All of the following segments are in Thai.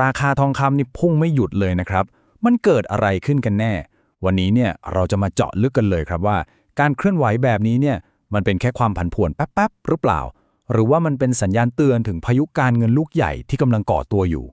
ราคาทองคำนี่พุ่งไม่หยุดเลยนะครับ มันเกิดอะไรขึ้นกันแน่ วันนี้เนี่ยเราจะมาเจาะลึกกันเลยครับว่า การเคลื่อนไหวแบบนี้เนี่ยมันเป็นแค่ความผันผวนแป๊บๆหรือเปล่า หรือว่ามันเป็นสัญญาณเตือนถึงพายุการเงินลูกใหญ่ที่กำลังก่อตัวอยู่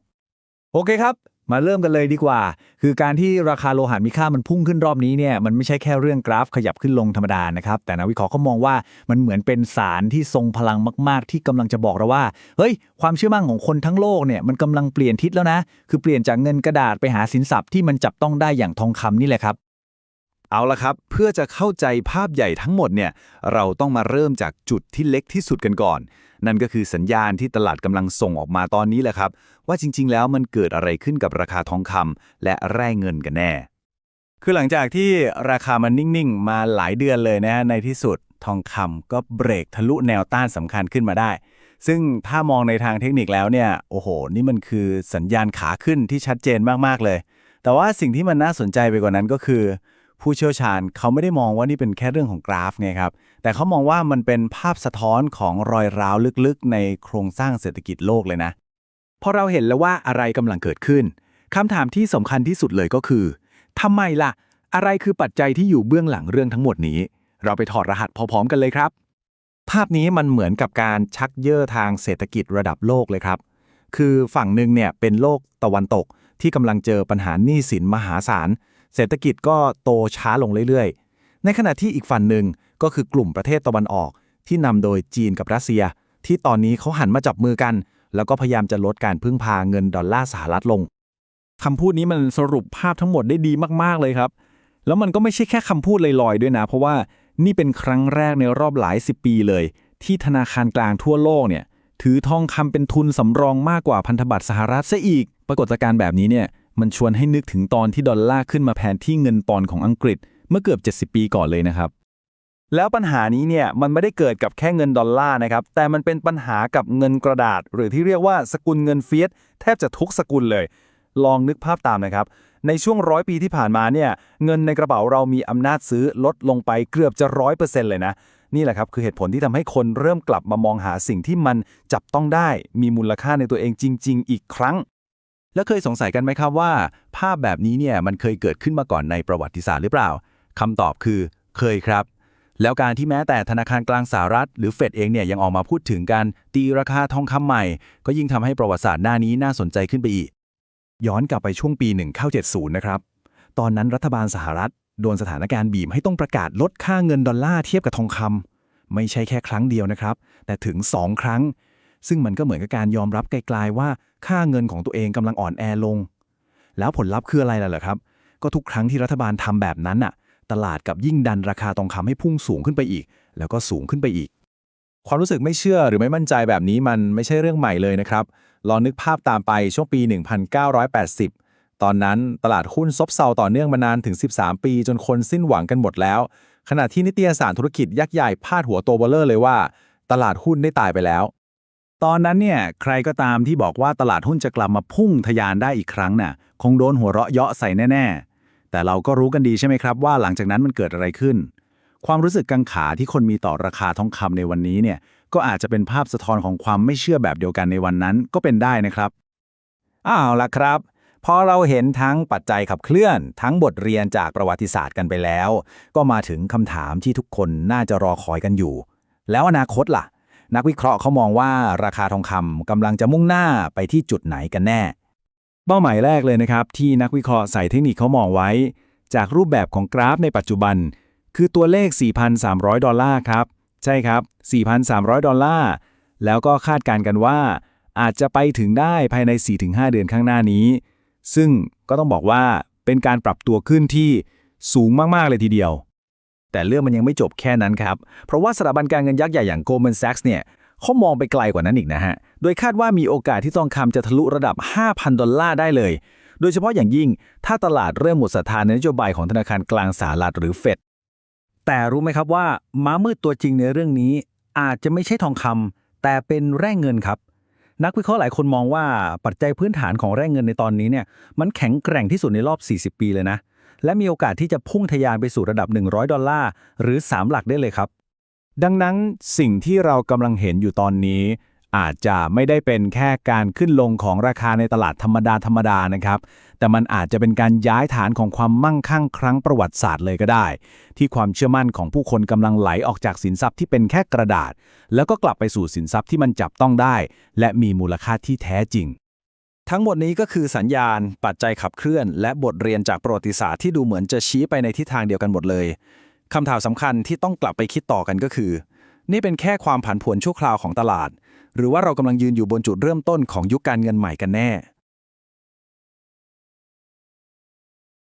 โอเคครับ มาเริ่มกันเลยดีกว่า คือการที่ราคาโลหะมีค่ามันพุ่งขึ้นรอบนี้เนี่ยมันไม่ใช่แค่เรื่องกราฟขยับขึ้นลงธรรมดานะครับ แต่นักวิเคราะห์เขามองว่ามันเหมือนเป็นสารที่ทรงพลังมาก ๆ ที่กำลังจะบอกเราว่า เฮ้ย ความเชื่อมั่นของคนทั้งโลกเนี่ยมันกำลังเปลี่ยนทิศแล้วนะ คือเปลี่ยนจากเงินกระดาษไปหาสินทรัพย์ที่มันจับต้องได้อย่างทองคำนี่แหละครับ เอาละครับ เพื่อจะเข้าใจภาพใหญ่ทั้งหมดเนี่ย เราต้องมาเริ่มจากจุดที่เล็กที่สุดกันก่อน นั่นก็คือสัญญาณที่ตลาดกำลังส่งออกมาตอนนี้แหละครับ ว่าจริง ๆ แล้วมันเกิดอะไรขึ้นกับราคาทองคำและแร่เงินกันแน่ คือหลังจากที่ราคามันนิ่ง ๆ มาหลายเดือนเลยนะในที่สุดทองคำก็เบรกทะลุแนวต้านสำคัญขึ้นมาได้ ซึ่งถ้ามองในทางเทคนิคแล้วเนี่ย โอ้โห นี่มันคือสัญญาณขาขึ้นที่ชัดเจนมากๆเลย แต่ว่าสิ่งที่มันน่าสนใจไปกว่านั้นก็คือ ผู้เชี่ยวชาญเขาไม่ได้มองว่านี่เป็นแค่เรื่องของกราฟไงครับ แต่เขามองว่ามันเป็นภาพสะท้อนของรอยร้าวลึกๆ ในโครงสร้างเศรษฐกิจโลกเลยนะ พอเราเห็นแล้วว่าอะไรกำลังเกิดขึ้นคำถามที่สำคัญที่สุดเลยก็คือทำไมล่ะ อะไรคือปัจจัยที่อยู่เบื้องหลังเรื่องทั้งหมดนี้ เราไปถอดรหัสพร้อมๆกันเลยครับ ภาพนี้มันเหมือนกับการชักเย่อทางเศรษฐกิจระดับโลกเลยครับ คือฝั่งหนึ่งเนี่ยเป็นโลกตะวันตกที่กำลังเจอปัญหาหนี้สินมหาศาล เศรษฐกิจก็โตช้าลงเรื่อยๆ ในขณะที่อีกฝั่งหนึ่งก็คือกลุ่มประเทศตะวันออก ที่นำโดยจีนกับรัสเซีย ที่ตอนนี้เขาหันมาจับมือกัน แล้วก็พยายามจะลดการพึ่งพาเงินดอลลาร์สหรัฐลงคำพูดนี้มันสรุปภาพทั้งหมดได้ดีมากๆเลยครับ แล้วมันก็ไม่ใช่แค่คำพูดลอยๆด้วยนะ เพราะว่านี่เป็นครั้งแรกในรอบหลายสิบปีเลย ที่ธนาคารกลางทั่วโลกเนี่ยถือทองคำเป็นทุนสำรองมากกว่าพันธบัตรสหรัฐซะอีก ปรากฏการณ์แบบนี้เนี่ย มันชวนให้นึกถึงตอนที่ดอลลาร์ขึ้นมาแทนที่เงินปอนด์ของอังกฤษเมื่อเกือบ 70 ปีก่อนเลยนะครับ แล้วปัญหานี้เนี่ยมันไม่ได้เกิดกับแค่เงินดอลลาร์นะครับ แต่มันเป็นปัญหากับเงินกระดาษ หรือที่เรียกว่าสกุลเงินเฟียสแทบจะทุกสกุลเลย ลองนึกภาพตามนะครับ ในช่วงร้อยปีที่ผ่านมาเนี่ยเงินในกระเป๋าเรามีอำนาจซื้อลดลงไปเกือบจะร้อยเปอร์เซ็นต์เลยนะนี่แหละครับคือเหตุผลที่ทำให้คนเริ่มกลับมามองหาสิ่งที่มันจับต้องได้ มีมูลค่าในตัวเองจริง ๆ อีกครั้ง แล้วเคยสงสัยกันไหมครับว่า ภาพแบบนี้เนี่ยมันเคยเกิดขึ้นมาก่อนในประวัติศาสตร์หรือเปล่าคำตอบคือเคยครับ แล้วการที่แม้แต่ธนาคารกลางสหรัฐ หรือเฟดเองเนี่ยยังออกมาพูดถึงการตีราคาทองคำใหม่ ก็ยิ่งทำให้ประวัติศาสตร์หน้านี้น่าสนใจขึ้นไปอีก ย้อนกลับไปช่วงปี1970นะครับตอนนั้นรัฐบาลสหรัฐโดนสถานการณ์บีบให้ต้องประกาศลดค่าเงินดอลลาร์เทียบกับทองคำไม่ใช่แค่ครั้งเดียวนะครับ แต่ถึง 2 ครั้ง ซึ่งมันก็เหมือนกับการยอมรับไกลๆว่าค่าเงินของตัวเองกำลังอ่อนแอลง แล้วผลลัพธ์คืออะไรล่ะเหรอครับ ก็ทุกครั้งที่รัฐบาลทำแบบนั้นน่ะ ตลาดกับยิ่งดันราคาทองคำให้พุ่งสูงขึ้นไปอีก แล้วก็สูงขึ้นไปอีก ความรู้สึกไม่เชื่อหรือไม่มั่นใจแบบนี้มันไม่ใช่เรื่องใหม่เลยนะครับ ลองนึกภาพตามไปช่วงปี 1980ตอนนั้นตลาดหุ้นซบเซาต่อเนื่องมานานถึง 13 ปี จนคนสิ้นหวังกันหมดแล้ว ขณะที่นิตยสารธุรกิจยักษ์ใหญ่พาดหัวโตเบลเลอร์เลยว่า ตลาดหุ้นได้ตายไปแล้ว ตอนนั้นเนี่ยใครก็ตามที่บอกว่าตลาดหุ้นจะกลับมาพุ่งทะยานได้อีกครั้งน่ะคงโดนหัวเราะเยาะใส่แน่ ๆ แต่เราก็รู้กันดีใช่ไหมครับว่าหลังจากนั้นมันเกิดอะไรขึ้น ความรู้สึกกังขาที่คนมีต่อราคาทองคำในวันนี้เนี่ยก็อาจจะเป็นภาพสะท้อนของความไม่เชื่อแบบเดียวกันในวันนั้นก็เป็นได้นะครับ อ้าวล่ะครับพอเราเห็นทั้งปัจจัยขับเคลื่อน ทั้งบทเรียนจากประวัติศาสตร์กันไปแล้ว ก็มาถึงคำถามที่ทุกคนน่าจะรอคอยกันอยู่ แล้วอนาคตล่ะ นักวิเคราะห์เขามองว่าราคาทองคำกำลังจะมุ่งหน้าไปที่จุดไหนกันแน่ เป้าหมายแรกเลยนะครับ ที่นักวิเคราะห์ใส่เทคนิคเขามองไว้ จากรูปแบบของกราฟในปัจจุบัน คือตัวเลข 4,300 ดอลลาร์ครับ ใช่ครับ 4,300 ดอลลาร์ แล้วก็คาดการณ์กันว่า อาจจะไปถึงได้ภายใน 4-5 เดือนข้างหน้านี้ ซึ่งก็ต้องบอกว่าเป็นการปรับตัวขึ้นที่สูงมาก ๆ เลยทีเดียว แต่เรื่องมันยังไม่จบแค่นั้นครับ เพราะว่าสถาบันการเงินยักษ์ใหญ่อย่าง Goldman Sachs เนี่ยเขามองไปไกลกว่านั้นอีกนะฮะ โดยคาดว่ามีโอกาสที่ทองคำจะทะลุระดับ 5,000 ดอลลาร์ได้เลย โดยเฉพาะอย่างยิ่ง ถ้าตลาดเริ่มหมดศรัทธาในนโยบายของธนาคารกลางสหรัฐหรือเฟด แต่รู้ไหมครับว่าม้ามืดตัวจริงในเรื่องนี้ อาจจะไม่ใช่ทองคำแต่เป็นแร่เงินครับ นักวิเคราะห์หลายคนมองว่าปัจจัยพื้นฐานของแร่เงินในตอนนี้เนี่ย มันแข็งแกร่งที่สุดในรอบ 40 ปีเลยนะ และมีโอกาสที่จะพุ่งทะยานไปสู่ระดับ 100 ดอลลาร์ หรือ 3 หลักได้เลยครับ ดังนั้นสิ่งที่เรากำลังเห็นอยู่ตอนนี้ อาจจะไม่ได้เป็นแค่การขึ้นลงของราคาในตลาดธรรมดาธรรมดานะครับ แต่มันอาจจะเป็นการย้ายฐานของความมั่งคั่งครั้งประวัติศาสตร์เลยก็ได้ ที่ความเชื่อมั่นของผู้คนกำลังไหลออกจากสินทรัพย์ที่เป็นแค่กระดาษ แล้วก็กลับไปสู่สินทรัพย์ที่มันจับต้องได้ และมีมูลค่าที่แท้จริง ทั้งหมดนี้ก็คือสัญญาณ ปัจจัยขับเคลื่อน และบทเรียนจากประวัติศาสตร์ที่ดูเหมือนจะชี้ไปในทิศทางเดียวกันหมดเลยคำถามสำคัญที่ต้องกลับไปคิดต่อกันก็คือ นี่เป็นแค่ความผันผวนชั่วคราวของตลาด หรือว่าเรากำลังยืนอยู่บนจุดเริ่มต้นของยุคการเงินใหม่กันแน่